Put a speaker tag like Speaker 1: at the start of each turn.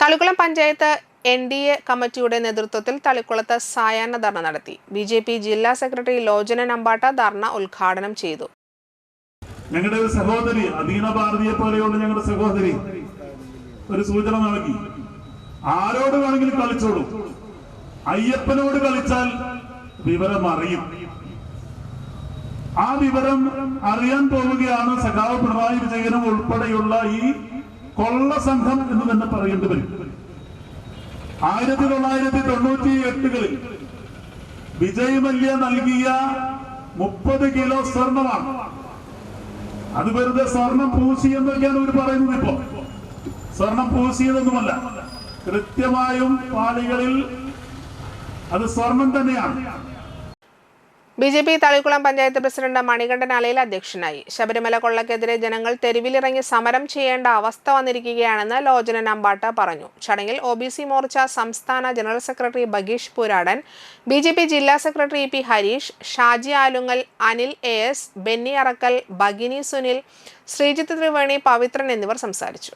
Speaker 1: Thalikulam panchayat N D A കമ്മിറ്റിയുടെ നേതൃത്വത്തിൽ തളിക്കുളത്ത് സായാഹ്ന ധർണ നടത്തി. ബി ജെ പി ജില്ലാ സെക്രട്ടറി ലോചന നമ്പാട്ട ധർണ ഉദ്ഘാടനം ചെയ്തു.
Speaker 2: ഞങ്ങളുടെ ഒരു സഹോദരി അദീന ഭാരതിയെ പോലെയുള്ള ഞങ്ങളുടെ സഹോദരി ഒരു സൂചന നൽകി. ആരോട് വേണമെങ്കിലും കളിച്ചോളൂ. അയ്യപ്പനോട് കളിച്ചാൽ വിവരം അറിയും. ആ വിവരം അറിയാൻ പോവുകയാണ് സഖാവ് പിണറായി വിജയനും ഉൾപ്പെടെയുള്ള ഈ കൊള്ള സംഘം എന്ന് തന്നെ പറയേണ്ടി വരും. ആയിരത്തി തൊള്ളായിരത്തി തൊണ്ണൂറ്റി എട്ടുകളിൽ വിജയ് മല്യ നൽകിയ മുപ്പത് കിലോ സ്വർണമാണ്. അത് വെറുതെ സ്വർണം പൂശി എന്നൊക്കെയാണ് ഇവർ പറയുന്നത് ഇപ്പോ. സ്വർണം പൂശിയതൊന്നുമല്ല. കൃത്യമായും പാളികളിൽ അത് സ്വർണം തന്നെയാണ്.
Speaker 1: B J P Thalikulam panchayat president Manikandan അലയിൽ അധ്യക്ഷനായി. ശബരിമല കൊള്ളക്കെതിരെ ജനങ്ങൾ തെരുവിലിറങ്ങി സമരം ചെയ്യേണ്ട അവസ്ഥ വന്നിരിക്കുകയാണെന്ന് ലോചന നമ്പാട്ട പറഞ്ഞു. ചടങ്ങിൽ ഒ ബി സി മോർച്ച സംസ്ഥാന general secretary Bageesh Pooradan B J P ജില്ലാ secretary P Harish Shaji Alungal Anil A S Benny Arakkal Bhagini Sunil Sreejith Triveni Pavithran എന്നിവർ സംസാരിച്ചു.